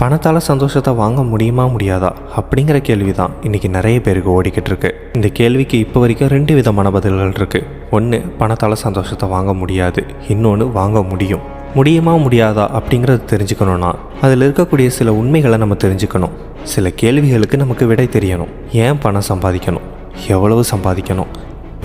பணத்தால் சந்தோஷத்தை வாங்க முடியுமா முடியாதா? அப்படிங்கிற கேள்வி தான் இன்றைக்கி நிறைய பேருக்கு ஓடிக்கிட்டு இருக்கு. இந்த கேள்விக்கு இப்போ வரைக்கும் ரெண்டு விதமான பதில்கள் இருக்குது ஒன்று பணத்தால் சந்தோஷத்தை வாங்க முடியாது. இன்னொன்று வாங்க முடியும். முடியுமா முடியாதா அப்படிங்கிறத தெரிஞ்சுக்கணுன்னா அதில் இருக்கக்கூடிய சில உண்மைகளை நம்ம தெரிஞ்சுக்கணும். சில கேள்விகளுக்கு நமக்கு விடை தெரியணும். ஏன் பணம் சம்பாதிக்கணும்? எவ்வளவு சம்பாதிக்கணும்?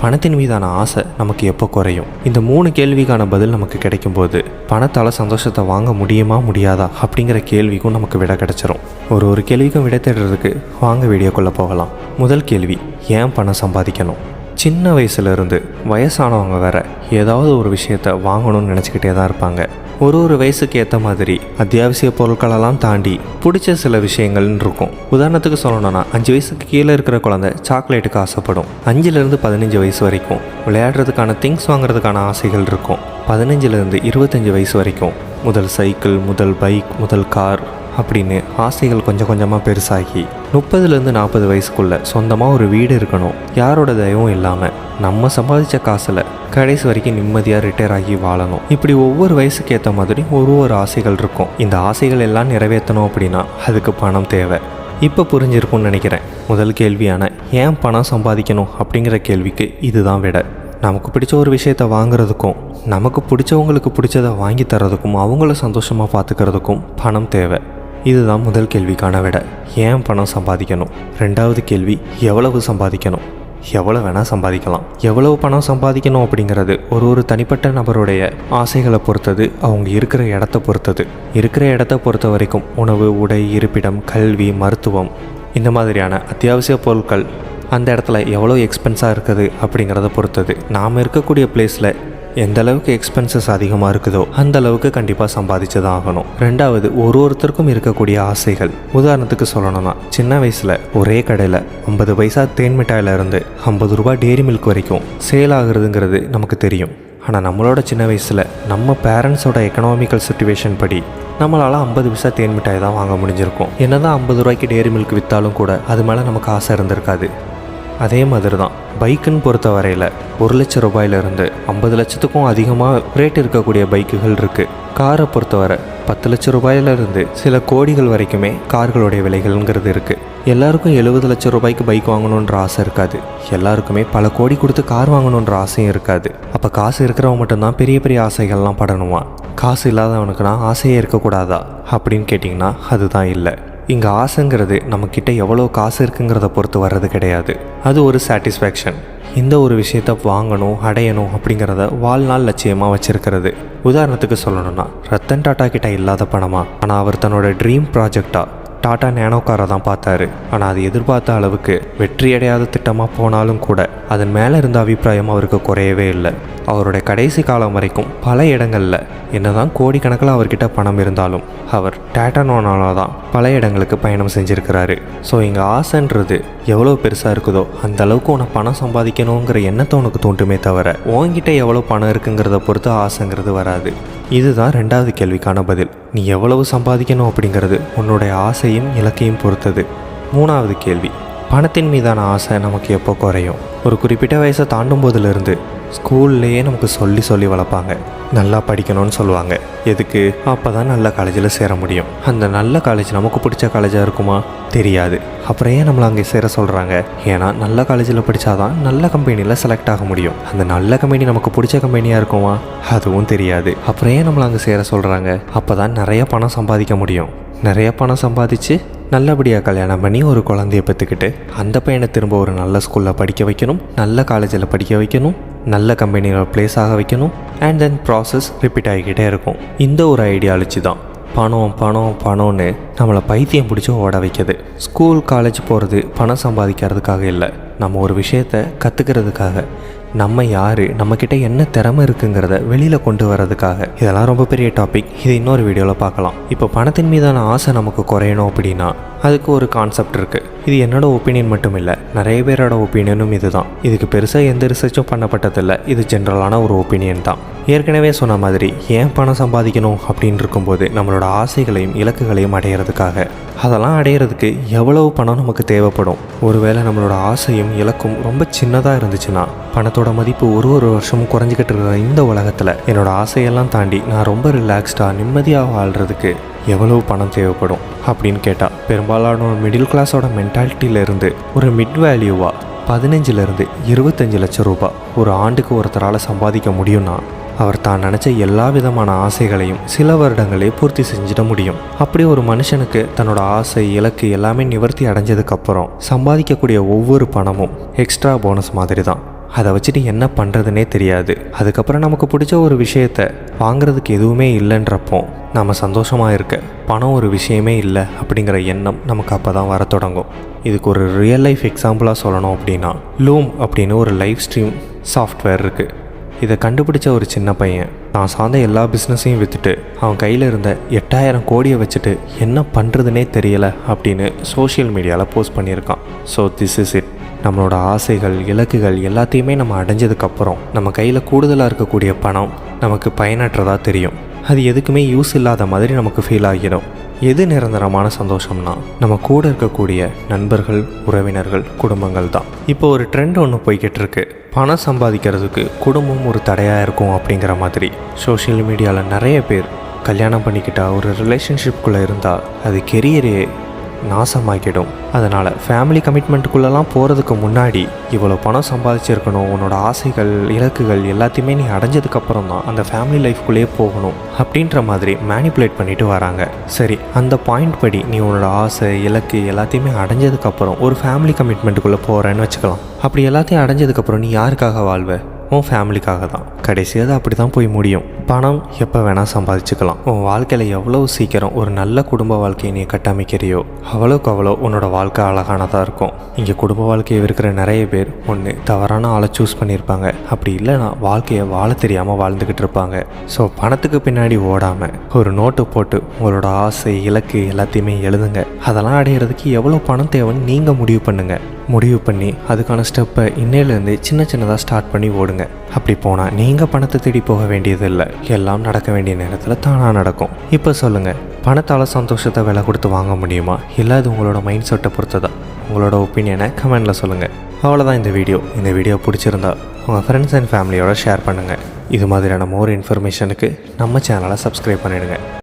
பணத்தின் மீதான ஆசை நமக்கு எப்போ குறையும்? இந்த மூணு கேள்விக்கான பதில் நமக்கு கிடைக்கும் போது பணத்தால் சந்தோஷத்தை வாங்க முடியுமா முடியாதா? அப்படிங்கிற கேள்விக்கும் நமக்கு விடை கிடைச்சிரும். ஒரு ஒரு கேள்விக்கும் விடை தேடுறதுக்கு வாங்க வீடியோக்குள்ளே போகலாம். முதல் கேள்வி ஏன் பணம் சம்பாதிக்கணும்? சின்ன வயசுலேருந்து வயசானவங்க வேற ஏதாவது ஒரு விஷயத்த வாங்கணும்னு நினச்சிக்கிட்டே தான் இருப்பாங்க. ஒரு ஒரு வயசுக்கு ஏற்ற மாதிரி அத்தியாவசிய பொருட்களெல்லாம் தாண்டி பிடிச்ச சில விஷயங்கள்னு இருக்கும். உதாரணத்துக்கு சொல்லணும்னா அஞ்சு வயசுக்கு கீழே இருக்கிற குழந்தை சாக்லேட்டுக்கு ஆசைப்படும். அஞ்சுலேருந்து பதினஞ்சு வயசு வரைக்கும் விளையாடுறதுக்கான திங்ஸ் வாங்குறதுக்கான ஆசைகள் இருக்கும். பதினஞ்சுலேருந்து இருபத்தஞ்சி வயசு வரைக்கும் முதல் சைக்கிள் முதல் பைக் முதல் கார் அப்படின்னு ஆசைகள் கொஞ்சம் கொஞ்சமாக பெருசாகி முப்பதுலேருந்து நாற்பது வயசுக்குள்ளே சொந்தமாக ஒரு வீடு இருக்கணும். யாரோட தயவும் இல்லாமல் நம்ம சம்பாதிச்ச காசில் கடைசி வரைக்கும் நிம்மதியாக ரிட்டையர் ஆகி வாழணும். இப்படி ஒவ்வொரு வயசுக்கு ஏற்ற மாதிரி ஒரு ஒரு ஆசைகள் இருக்கும். இந்த ஆசைகள் எல்லாம் நிறைவேற்றணும் அப்படின்னா அதுக்கு பணம் தேவை. இப்போ புரிஞ்சிருக்கும்னு நினைக்கிறேன். முதல் கேள்வியான ஏன் பணம் சம்பாதிக்கணும் அப்படிங்கிற கேள்விக்கு இதுதான் விட. நமக்கு பிடிச்ச ஒரு விஷயத்தை வாங்குறதுக்கும் நமக்கு பிடிச்சவங்களுக்கு பிடிச்சதை வாங்கி தரதுக்கும் அவங்கள சந்தோஷமாக பார்த்துக்கிறதுக்கும் பணம் தேவை. இதுதான் முதல் கேள்விக்கான விட. ஏன் பணம் சம்பாதிக்கணும்? ரெண்டாவது கேள்வி எவ்வளவு சம்பாதிக்கணும்? எவ்வளோ வேணால் சம்பாதிக்கலாம். எவ்வளவு பணம் சம்பாதிக்கணும் அப்படிங்கிறது ஒரு ஒரு தனிப்பட்ட நபருடைய ஆசைகளை பொறுத்தது அவங்க இருக்கிற இடத்த பொறுத்தது. இருக்கிற இடத்த பொறுத்த வரைக்கும் உணவு உடை இருப்பிடம் கல்வி மருத்துவம் இந்த மாதிரியான அத்தியாவசிய பொருட்கள் அந்த இடத்துல எவ்வளோ எக்ஸ்பென்ஸாக இருக்குது அப்படிங்கிறத பொறுத்தது. நாம் இருக்கக்கூடிய பிளேஸில் எந்த அளவுக்கு எக்ஸ்பென்சஸ் அதிகமாக இருக்குதோ அந்த அளவுக்கு கண்டிப்பாக சம்பாதிச்சு தான் ஆகணும். ரெண்டாவது ஒரு ஒருத்தருக்கும் இருக்கக்கூடிய ஆசைகள். உதாரணத்துக்கு சொல்லணும்னா சின்ன வயசில் ஒரே கடையில் ஐம்பது பைசா தேன் மிட்டாயில இருந்து ஐம்பது ரூபாய் டேரி மில்க் வரைக்கும் சேல் ஆகுறதுங்கிறது நமக்கு தெரியும். ஆனால் நம்மளோட சின்ன வயசில் நம்ம பேரண்ட்ஸோட எக்கனாமிக்கல் சுச்சுவேஷன் படி நம்மளால் ஐம்பது பைசா தேன் மிட்டாய் தான் வாங்க முடிஞ்சிருக்கும். என்னதான் ஐம்பது ரூபாய்க்கு டேரி மில்க் விற்றாலும் கூட அது மேலே நமக்கு ஆசை இருந்திருக்காது. அதே மாதிரி தான் பைக்குன்னு பொறுத்த வரையில் ஒரு லட்சம் ரூபாயிலிருந்து ஐம்பது லட்சத்துக்கும் அதிகமாக ரேட் இருக்கக்கூடிய பைக்குகள் இருக்குது காரை பொறுத்தவரை பத்து லட்சம் ரூபாயிலிருந்து சில கோடிகள் வரைக்குமே கார்களுடைய விலைகள்ங்கிறது இருக்குது எல்லாருக்கும் எழுபது லட்சம் ரூபாய்க்கு பைக் வாங்கணுன்ற ஆசை இருக்காது. எல்லாருக்குமே பல கோடி கொடுத்து கார் வாங்கணுன்ற ஆசையும் இருக்காது. அப்போ காசு இருக்கிறவங்க மட்டும்தான் பெரிய பெரிய ஆசைகள்லாம் படணுமா? காசு இல்லாதவனுக்குனா ஆசையே இருக்கக்கூடாதா? அப்படின்னு கேட்டிங்கன்னா அதுதான் இல்லை. இங்கே ஆசைங்கிறது நம்மக்கிட்ட எவ்வளோ காசு இருக்குங்கிறத பொறுத்து வர்றது கிடையாது. அது ஒரு சாட்டிஸ்ஃபேக்ஷன் இந்த ஒரு விஷயத்த வாங்கணும் அடையணும் அப்படிங்கிறத வாழ்நாள் லட்சியமாக வச்சிருக்கிறது. உதாரணத்துக்கு சொல்லணும்னா ரத்தன் டாட்டா கிட்ட இல்லாத பணமா? ஆனால் அவர் தன்னோட ட்ரீம் ப்ராஜெக்டாக டாடா நேனோ காரை தான் பார்த்தாரு. ஆனால் அது எதிர்பார்த்த அளவுக்கு வெற்றியடையாத திட்டமாக போனாலும் கூட அதன் மேலே இருந்த அபிப்பிராயம் அவருக்கு குறையவே இல்லை. அவருடைய கடைசி காலம் வரைக்கும் பல இடங்களில் என்னதான் கோடிக்கணக்கில் அவர்கிட்ட பணம் இருந்தாலும் அவர் டாட்டா நோனால தான் பல இடங்களுக்கு பயணம் செஞ்சுருக்கிறாரு. ஸோ இங்கே ஆசைன்றது எவ்வளோ பெருசாக இருக்குதோ அந்த அளவுக்கு உனக்கு பணம் சம்பாதிக்கணுங்கிற எண்ணத்தை உனக்கு தோன்றுமே தவிர உங்ககிட்ட எவ்வளோ பணம் இருக்குங்கிறத பொறுத்து ஆசைங்கிறது வராது. இதுதான் ரெண்டாவது கேள்விக்கான பதில். நீ எவ்வளவு சம்பாதிக்கணும் அப்படிங்கிறது உன்னுடைய ஆசையும் இலக்கையும் பொறுத்தது. மூணாவது கேள்வி. பணத்தின் மீதான ஆசை நமக்கு எப்போ குறையும்? ஒரு குறிப்பிட்ட வயசை தாண்டும் போதிலிருந்து ஸ்கூல்லையே நமக்கு சொல்லி சொல்லி வளர்ப்பாங்க. நல்லா படிக்கணும்னு சொல்லுவாங்க. எதுக்கு? அப்போ தான் நல்ல காலேஜில் சேர முடியும். அந்த நல்ல காலேஜ் நமக்கு பிடிச்ச காலேஜாக இருக்குமா? தெரியாது. அப்புறம் ஏன் நம்மளை அங்கே சேர சொல்கிறாங்க ஏன்னா நல்ல காலேஜில் படித்தாதான் நல்ல கம்பெனியில் செலக்ட் ஆக முடியும். அந்த நல்ல கம்பெனி நமக்கு பிடிச்ச கம்பெனியாக இருக்குமா? அதுவும் தெரியாது. அப்புறம் ஏன் நம்மளை அங்கே சேர சொல்கிறாங்க அப்போ தான் நிறைய பணம் சம்பாதிக்க முடியும். நிறைய பணம் சம்பாதிச்சு நல்லபடியாக கல்யாணம் பண்ணி ஒரு குழந்தைய பெற்றுக்கிட்டு அந்த பையனை திரும்ப ஒரு நல்ல ஸ்கூலில் படிக்க வைக்கணும் நல்ல காலேஜில் படிக்க வைக்கணும் நல்ல கம்பெனியில் ப்ளேஸ் ஆக வைக்கணும் அண்ட் தென் ப்ராசஸ் ரிப்பீட் ஆகிக்கிட்டே இருக்கும். இந்த ஒரு ஐடியாலஜி தான். பணம் பணம் பணம்னு நம்மளை பைத்தியம் பிடிச்சி ஓட வைக்கிது. ஸ்கூல் காலேஜ் போகிறது பணம் சம்பாதிக்கிறதுக்காக இல்லை. நம்ம ஒரு விஷயத்த கற்றுக்கிறதுக்காக நம்ம யார்? நம்மக்கிட்ட என்ன திறமை இருக்குங்கிறத வெளியில் கொண்டு வர்றதுக்காக. இதெல்லாம் ரொம்ப பெரிய டாபிக் இது இன்னொரு வீடியோவில் பார்க்கலாம். இப்போ பணத்தின் மீதான ஆசை நமக்கு குறையணும் அப்படின்னா அதுக்கு ஒரு கான்செப்ட் இருக்குது இது என்னோட ஒப்பீனியன் மட்டும் இல்லை நிறைய பேரோட ஒப்பீனியனும் இதுதான். இதுக்கு பெருசாக எந்த ரிசர்ச்சும் பண்ணப்பட்டதில்லை. இது ஜென்ரலான ஒரு ஒப்பீனியன் தான். ஏற்கனவே சொன்ன மாதிரி ஏன் பணம் சம்பாதிக்கணும் அப்படின்னு இருக்கும்போது நம்மளோட ஆசைகளையும் இலக்குகளையும் அடையிறதுக்காக. அதெல்லாம் அடையிறதுக்கு எவ்வளவு பணம் நமக்கு தேவைப்படும்? ஒருவேளை நம்மளோட ஆசையும் இலக்கும் ரொம்ப சின்னதாக இருந்துச்சுன்னா பணத்தோட மதிப்பு ஒரு ஒரு வருஷமும் குறைஞ்சிக்கிட்டு இருக்கிற இந்த உலகத்தில் என்னோட ஆசையெல்லாம் தாண்டி நான் ரொம்ப ரிலாக்ஸ்டாக நிம்மதியாக வாழ்கிறதுக்கு எவ்வளவு பணம் தேவைப்படும்? அப்படின்னு கேட்டால் பெரும்பாலான ஒரு மிடில் கிளாஸோட மென்டாலிட்டியிலேருந்து ஒரு மிட் வேல்யூவாக பதினஞ்சுலேருந்து இருபத்தஞ்சு லட்சம் ரூபாய் ஒரு ஆண்டுக்கு ஒருத்தரால் சம்பாதிக்க முடியும்னா அவர் தான் நினச்ச எல்லா விதமான ஆசைகளையும் சில வருடங்களே பூர்த்தி செஞ்சிட முடியும். அப்படி ஒரு மனுஷனுக்கு தன்னோட ஆசை இலக்கு எல்லாமே நிவர்த்தி அடைஞ்சதுக்கப்புறம் சம்பாதிக்கக்கூடிய ஒவ்வொரு பணமும் எக்ஸ்ட்ரா போனஸ் மாதிரி தான். அதை வச்சுட்டு என்ன பண்ணுறதுனே தெரியாது. அதுக்கப்புறம் நமக்கு பிடிச்ச ஒரு விஷயத்த வாங்குறதுக்கு எதுவுமே இல்லைன்றப்போ நாம் சந்தோஷமாக இருக்க. பணம் ஒரு விஷயமே இல்லை அப்படிங்கிற எண்ணம் நமக்கு அப்போ தான் வர தொடங்கும். இதுக்கு ஒரு ரியல் லைஃப் எக்ஸாம்பிளாக சொல்லணும் அப்படின்னா லூம் அப்படின்னு ஒரு லைவ் ஸ்ட்ரீம் சாஃப்ட்வேர் இருக்குது இதை கண்டுபிடிச்ச ஒரு சின்ன பையன் நான் சார்ந்த எல்லா பிஸ்னஸையும் விற்றுட்டு அவன் கையில் இருந்த எட்டாயிரம் கோடியை வச்சுட்டு என்ன பண்ணுறதுனே தெரியலை அப்படின்னு சோஷியல் மீடியாவில் போஸ்ட் பண்ணியிருக்கான். ஸோ திஸ் இஸ் இட் நம்மளோட ஆசைகள் இலக்குகள் எல்லாத்தையுமே நம்ம அடைஞ்சதுக்கப்புறம் நம்ம கையில் கூடுதலாக இருக்கக்கூடிய பணம் நமக்கு பயனற்றதாக தெரியும். அது எதுக்குமே யூஸ் இல்லாத மாதிரி நமக்கு ஃபீல் ஆகிடும். எது நிரந்தரமான சந்தோஷம்னா நம்ம கூட இருக்கக்கூடிய நண்பர்கள் உறவினர்கள் குடும்பங்கள் தான். இப்போ ஒரு ட்ரெண்ட் ஒன்று போய்கிட்டு இருக்கு. பணம் சம்பாதிக்கிறதுக்கு குடும்பம் ஒரு தடையாக இருக்கும் அப்படிங்கிற மாதிரி. சோஷியல் மீடியாவில் நிறைய பேர் கல்யாணம் பண்ணிக்கிட்டால் ஒரு ரிலேஷன்ஷிப்குள்ளே இருந்தால் அது கெரியரே நாசமாக்கிடும். அதனால் ஃபேமிலி கமிட்மெண்ட்டுக்குள்ளெல்லாம் போகிறதுக்கு முன்னாடி இவ்வளோ பணம் சம்பாதிச்சிருக்கணும் உன்னோட ஆசைகள் இலக்குகள் எல்லாத்தையுமே நீ அடைஞ்சதுக்கப்புறம் தான் அந்த ஃபேமிலி லைஃப்குள்ளேயே போகணும் அப்படின்ற மாதிரி மேனிப்புலேட் பண்ணிட்டு வராங்க. சரி அந்த பாயிண்ட் படி நீ உன்னோட ஆசை இலக்கு எல்லாத்தையுமே அடைஞ்சதுக்கப்புறம் ஒரு ஃபேமிலி கமிட்மெண்ட்டுக்குள்ளே போகிறேன்னு வச்சுக்கலாம். அப்படி எல்லாத்தையும் அடைஞ்சதுக்கப்புறம் நீ யாருக்காக வாழ்வ? உன் ஃபேமிலிக்காக தான். கடைசியாக அது அப்படி தான் போய் முடியும். பணம் எப்போ வேணால் சம்பாதிச்சுக்கலாம். உன் வாழ்க்கையில் எவ்வளோ சீக்கிரம் ஒரு நல்ல குடும்ப வாழ்க்கையை நீ கட்டமைக்கிறியோ அவ்வளோக்கு அவ்வளோ உன்னோட வாழ்க்கை அழகானதாக இருக்கும். இங்கே குடும்ப வாழ்க்கையை இருக்கிற நிறைய பேர் ஒன்று தவறான ஆளை சூஸ் பண்ணியிருப்பாங்க. அப்படி இல்லைன்னா வாழ்க்கையை வாழ தெரியாமல் வாழ்ந்துக்கிட்டு இருப்பாங்க. ஸோ பணத்துக்கு பின்னாடி ஓடாமல் ஒரு நோட்டு போட்டு உங்களோட ஆசை இலக்கு எல்லாத்தையுமே எழுதுங்க. அதெல்லாம் அடையிறதுக்கு எவ்வளோ பணம் தேவைன்னு நீங்கள் முடிவு பண்ணுங்கள் முடிவு பண்ணி அதுக்கான ஸ்டெப்பை இன்னையிலேருந்து சின்ன சின்னதாக ஸ்டார்ட் பண்ணி ஓடுங்க. அப்படி போனால் நீங்கள் பணத்தை தேடி போக வேண்டியதில்லை. எல்லாம் நடக்க வேண்டிய நேரத்தில் தானாக நடக்கும். இப்போ சொல்லுங்கள் பணத்தால் சந்தோஷத்தை விலை கொடுத்து வாங்க முடியுமா? இல்லை அது உங்களோட மைண்ட் செட்டை பொறுத்ததா? உங்களோட ஒப்பீனியனை கமெண்டில் சொல்லுங்கள் அவ்வளோதான் இந்த வீடியோ இந்த வீடியோ பிடிச்சிருந்தா உங்கள் ஃப்ரெண்ட்ஸ் அண்ட் ஃபேமிலியோட ஷேர் பண்ணுங்கள் இது மாதிரியான மோர் இன்ஃபர்மேஷனுக்கு நம்ம சேனலை சப்ஸ்கிரைப் பண்ணிடுங்க.